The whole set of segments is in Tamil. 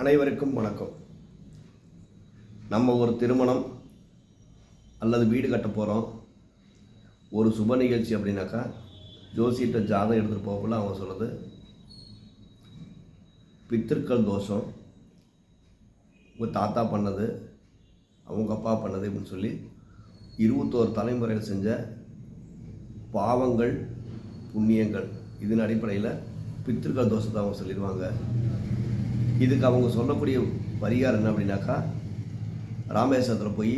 அனைவருக்கும் வணக்கம். நம்ம ஒரு திருமணம் அல்லது வீடு கட்ட போகிறோம் ஒரு சுப நிகழ்ச்சி அப்படின்னாக்கா ஜோசியிட்ட ஜாதகம் எடுத்துகிட்டு போகக்குள்ள அவங்க சொல்கிறது பித்திருக்கள் தோஷம் உங்கள் தாத்தா பண்ணது அவங்க அப்பா பண்ணது அப்படின்னு சொல்லி இருபத்தோரு தலைமுறையில் செஞ்ச பாவங்கள் புண்ணியங்கள் இதன் அடிப்படையில் பித்திருக்கள் தோஷத்தை அவங்க சொல்லிடுவாங்க. இதுக்கு அவங்க சொல்லக்கூடிய பரிகாரம் என்ன அப்படின்னாக்கா ராமேஸ்வரத்தில் போய்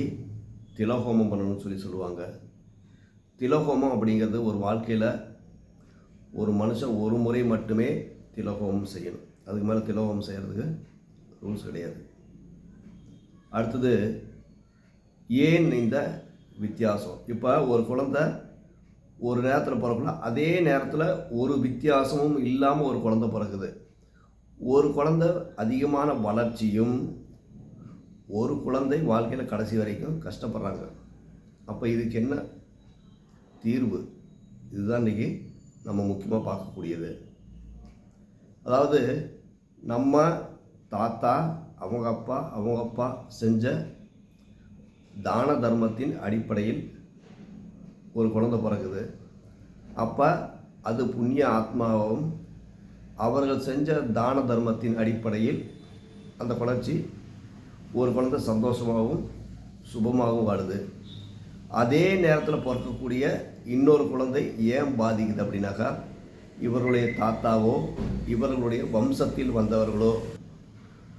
திலஹோமம் பண்ணணும்னு சொல்லி சொல்லுவாங்க. திலஹோமம் அப்படிங்கிறது ஒரு வாழ்க்கையில் ஒரு மனுஷன் ஒரு முறை மட்டுமே திலஹோமம் செய்யணும். அதுக்கு மேலே திலஹோமம் செய்கிறதுக்கு ரூல்ஸ் கிடையாது. அடுத்தது ஏன் இந்த வித்தியாசம்? இப்போ ஒரு குழந்தை ஒரு நேரத்தில் பிறக்குன்னா அதே நேரத்தில் ஒரு வித்தியாசமும் இல்லாமல் ஒரு குழந்தை பிறக்குது. ஒரு குழந்தை அதிகமான வளர்ச்சியும் ஒரு குழந்தை வாழ்க்கையில் கடைசி வரைக்கும் கஷ்டப்படுறாங்க. அப்போ இதுக்கு என்ன தீர்வு? இதுதான் இன்றைக்கி நம்ம முக்கியமாக பார்க்கக்கூடியது. அதாவது நம்ம தாத்தா அவங்க அப்பா அவங்க அப்பா செஞ்ச தான தர்மத்தின் அடிப்படையில் ஒரு குழந்தை பிறகுது அப்போ அது புண்ணிய ஆத்மாவும் அவர்கள் செஞ்ச தான தர்மத்தின் அடிப்படையில் அந்த குளர்ச்சி ஒரு குழந்தை சந்தோஷமாகவும் சுபமாகவும் வாழுது அதே நேரத்தில் பிறக்கக்கூடிய இன்னொரு குழந்தை ஏன் பாதிக்குது அப்படின்னாக்கா இவர்களுடைய தாத்தாவோ இவர்களுடைய வம்சத்தில் வந்தவர்களோ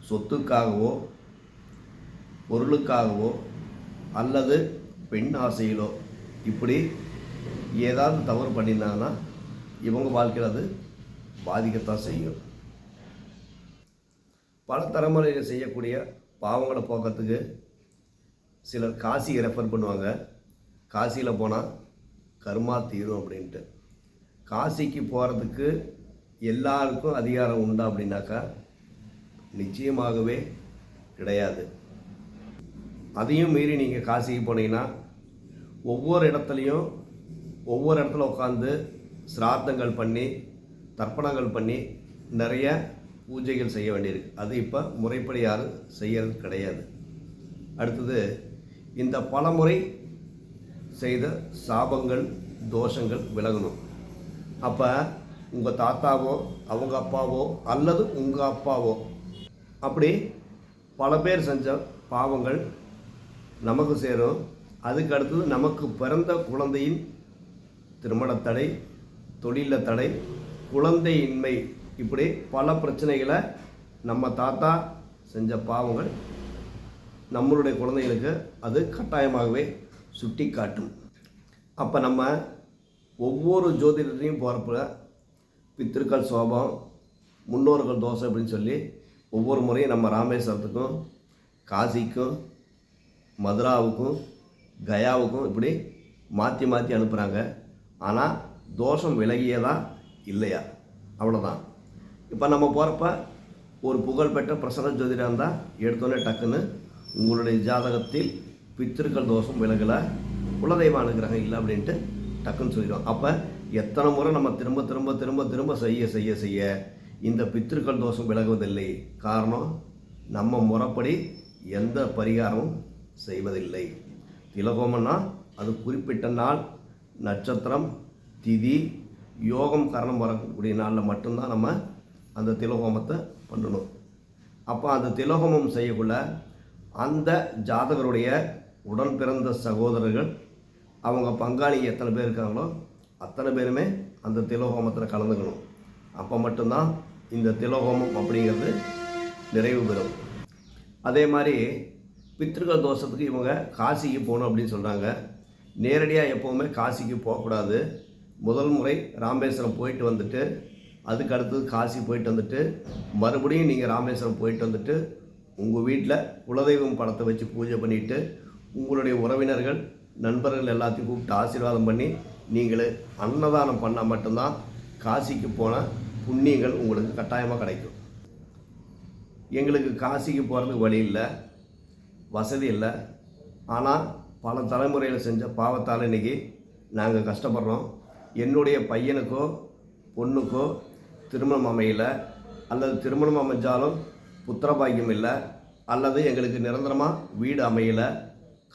சொத்துக்காகவோ பொருளுக்காகவோ அல்லது பெண் ஆசையிலோ இப்படி ஏதாவது தவறு பண்ணியிருந்தாங்கன்னா இவங்க வாழ்க்கையில் அது பாதிக்கத்தான் செய்யும். பல தலைமுறைகள் செய்யக்கூடிய பாவங்களை போக்கிறதுக்கு சிலர் காசியை ரெஃபர் பண்ணுவாங்க. காசியில் போனால் கர்மா தீரும் அப்படின்ட்டு. காசிக்கு போகிறதுக்கு எல்லாருக்கும் அதிகாரம் உண்டா அப்படின்னாக்கா நிச்சயமாகவே கிடையாது. அதையும் மீறி நீங்கள் காசிக்கு போனீங்கன்னா ஒவ்வொரு இடத்துலையும் ஒவ்வொரு இடத்துல உட்காந்து சிரார்த்தங்கள் பண்ணி தர்ப்பணங்கள் பண்ணி நிறைய பூஜைகள் செய்ய வேண்டியிருக்கு. அது இப்போ முறைப்படி யாரும் செய்யறது கிடையாது. அடுத்தது இந்த பலமுறை செய்த சாபங்கள் தோஷங்கள் விலகணும். அப்போ உங்கள் தாத்தாவோ அவங்க அப்பாவோ அல்லது உங்கள் அப்பாவோ அப்படி பல பேர் செஞ்ச பாவங்கள் நமக்கு சேரும். அதுக்கு அடுத்தது நமக்கு பிறந்த குழந்தையின் திருமண தடை தொழிலில் தடை குழந்தையின்மை. இப்படி பல பிரச்சனைகளை நம்ம தாத்தா செஞ்ச பாவங்கள் நம்மளுடைய குழந்தைகளுக்கு அது கட்டாயமாகவே சுட்டி காட்டும் அப்போ நம்ம ஒவ்வொரு ஜோதிடத்தையும் போகிறப்ப பித்திருக்கள் சோபம் முன்னோர்கள் தோசை அப்படின்னு சொல்லி ஒவ்வொரு முறையும் நம்ம ராமேஸ்வரத்துக்கும் காசிக்கும் மதுராவுக்கும் கயாவுக்கும் இப்படி மாற்றி மாற்றி அனுப்புகிறாங்க ஆனால் தோஷம் விலகியே தான் இல்லையா? அவ்வளோதான் இப்போ நம்ம போகிறப்ப ஒரு புகழ்பெற்ற பிரசன்ன ஜோதிடம் இருந்தால் எடுத்தோன்னே டக்குன்னு உங்களுடைய ஜாதகத்தில் பித்திருக்கள் தோஷம் விலகலை குலதெய்வ அனுகிரகம் இல்லை அப்படின்ட்டு டக்குன்னு சொல்லிடுவோம். அப்போ எத்தனை முறை நம்ம திரும்ப திரும்ப திரும்ப திரும்ப செய்ய செய்ய செய்ய இந்த பித்திருக்கள் தோஷம் விலகுவதில்லை. காரணம் நம்ம முறைப்படி எந்த பரிகாரமும் செய்வதில்லை. திலகோமன்னா அது குறிப்பிட்ட நாள் நட்சத்திரம் திதி யோகம் கரணம் வரக்கூடிய நாளில் மட்டும்தான் நம்ம அந்த திலகோமத்தை பண்ணணும். அப்போ அந்த திலகோமம் செய்யக்குள்ள அந்த ஜாதகருடைய உடன் பிறந்த சகோதரர்கள் அவங்க பங்காளி எத்தனை பேர் இருக்காங்களோ அத்தனை பேருமே அந்த திலோகோமத்தில் கலந்துக்கணும். அப்போ மட்டும்தான் இந்த திலோகோமம் அப்படிங்கிறது நிறைவு பெறும். அதே மாதிரி பித்திருக்கள் தோஷத்துக்கு இவங்க காசிக்கு போகணும் அப்படின்னு சொல்கிறாங்க நேரடியாக எப்போவுமே காசிக்கு போகக்கூடாது. முதல் முறை ராமேஸ்வரம் போயிட்டு வந்துட்டு அதுக்கு அடுத்தது காசி போயிட்டு வந்துட்டு மறுபடியும் நீங்கள் ராமேஸ்வரம் போயிட்டு வந்துட்டு உங்கள் வீட்டில் குலதெய்வம் படத்தை வச்சு பூஜை பண்ணிவிட்டு உங்களுடைய உறவினர்கள் நண்பர்கள் எல்லாத்தையும் கூப்பிட்டு ஆசீர்வாதம் பண்ணி நீங்கள் அன்னதானம் பண்ணால் மட்டும்தான் காசிக்கு போன புண்ணியங்கள் உங்களுக்கு கட்டாயமாக கிடைக்கும். எங்களுக்கு காசிக்கு போகிறதுக்கு வழி இல்லை வசதி இல்லை. ஆனால் பல தலைமுறையில் செஞ்ச பாவத்தால் இன்றைக்கி நாங்கள் கஷ்டப்படுறோம். என்னுடைய பையனுக்கோ பொண்ணுக்கோ திருமணம் அமையல அல்லது திருமணம் அமைஞ்சாலும் புத்திரபாகியம் இல்லை அல்லது எங்களுக்கு நிரந்தரமாக வீடு அமையலை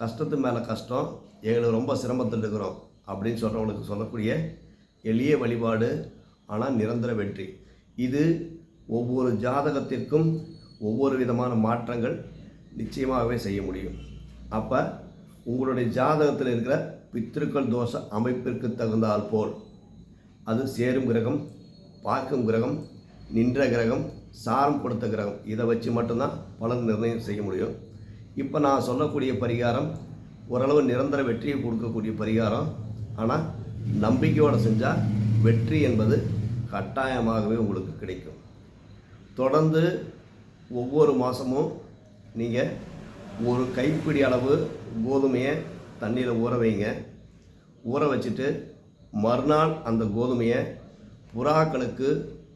கஷ்டத்து மேலே கஷ்டம் எங்களுக்கு ரொம்ப சிரமத்தில் இருக்கிறோம் அப்படின்னு சொல்கிறவங்களுக்கு சொல்லக்கூடிய எளிய வழிபாடு ஆனால் நிரந்தர வெற்றி. இது ஒவ்வொரு ஜாதகத்திற்கும் ஒவ்வொரு விதமான மாற்றங்கள் நிச்சயமாகவே செய்ய முடியும். அப்போ உங்களுடைய ஜாதகத்தில் இருக்கிற பித்திருக்கள் தோஷ அமைப்பிற்கு தகுந்தால் போல். அது சேரும் கிரகம் பார்க்கும் கிரகம் நின்ற கிரகம் சாரம் கொடுத்த கிரகம். இதை வச்சு மட்டும்தான் பலன் நிர்ணயம் செய்ய முடியும். இப்போ நான் சொல்லக்கூடிய பரிகாரம் ஓரளவு நிரந்தர வெற்றியை கொடுக்கக்கூடிய பரிகாரம். ஆனால் நம்பிக்கையோடு செஞ்சால் வெற்றி என்பது கட்டாயமாகவே உங்களுக்கு கிடைக்கும். தொடர்ந்து ஒவ்வொரு மாதமும் நீங்கள் ஒரு கைப்பிடி அளவு கோதுமையை தண்ணியில் ஊற வைங்க. ஊற வச்சுட்டு மறுநாள் அந்த கோதுமையை புறாக்களுக்கு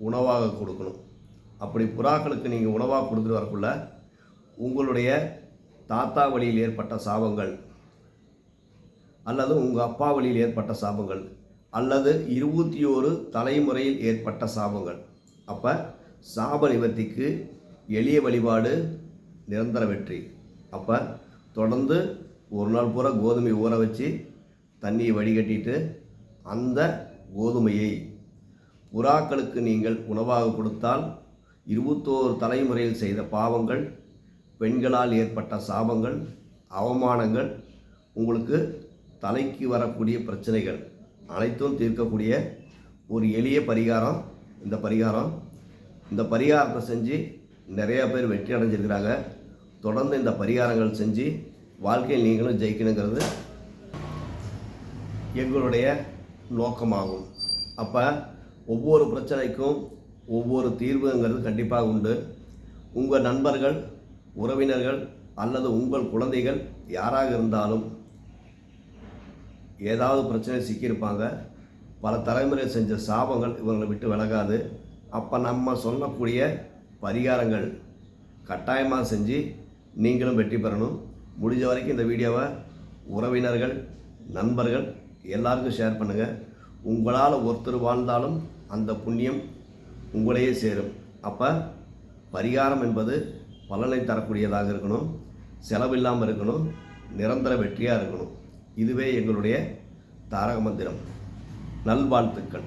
உணவாக கொடுக்கணும். அப்படி புறாக்களுக்கு நீங்கள் உணவாக கொடுத்துட்டு வரக்குள்ள உங்களுடைய தாத்தா வழியில் ஏற்பட்ட சாபங்கள் அல்லது உங்கள் அப்பா வழியில் ஏற்பட்ட சாபங்கள் அல்லது இருபத்தி ஓரு தலைமுறையில் ஏற்பட்ட சாபங்கள். அப்போ சாப நிவர்த்திக்கு எளிய வழிபாடு நிரந்தர வெற்றி. அப்போ தொடர்ந்து ஒரு நாள் பூரா கோதுமை ஊற வச்சு தண்ணியை வடிகட்டிட்டு அந்த கோதுமையை புறாக்களுக்கு நீங்கள் உணவாக கொடுத்தால் இருபத்தோரு தலைமுறையில் செய்த பாவங்கள் பெண்களால் ஏற்பட்ட சாபங்கள் அவமானங்கள் உங்களுக்கு தலைக்கு வரக்கூடிய பிரச்சனைகள் அனைத்தும் தீர்க்கக்கூடிய ஒரு எளிய பரிகாரம் இந்த பரிகாரம். இந்த பரிகாரத்தை செஞ்சு நிறையா பேர் வெற்றி அடைஞ்சிருக்கிறாங்க. தொடர்ந்து இந்த பரிகாரங்கள் செஞ்சு வாழ்க்கையில் நீங்களும் ஜெயிக்கணுங்கிறது எங்களுடைய நோக்கமாகும். அப்போ ஒவ்வொரு பிரச்சனைக்கும் ஒவ்வொரு தீர்வுங்கிறது கண்டிப்பாக உண்டு. உங்கள் நண்பர்கள் உறவினர்கள் அல்லது உங்கள் குழந்தைகள் யாராக இருந்தாலும் ஏதாவது பிரச்சனை சிக்கியிருப்பாங்க. பல தலைமுறை செஞ்ச சாபங்கள் இவங்களை விட்டு விலகாது. அப்போ நம்ம சொல்லக்கூடிய பரிகாரங்கள் கட்டாயமாக செஞ்சு நீங்களும் வெற்றி பெறணும். முடிஞ்ச வரைக்கும் இந்த வீடியோவை உறவினர்கள் நண்பர்கள் எல்லாருக்கும் ஷேர் பண்ணுங்கள் உங்களால் ஒருத்தர் வாழ்ந்தாலும் அந்த புண்ணியம் உங்களையே சேரும். அப்போ பரிகாரம் என்பது பலனை தரக்கூடியதாக இருக்கணும். செலவில்லாமல் இருக்கணும். நிரந்தர வெற்றியாக இருக்கணும். இதுவே எங்களுடைய தாரக மந்திரம். நல்வாழ்த்துக்கள்.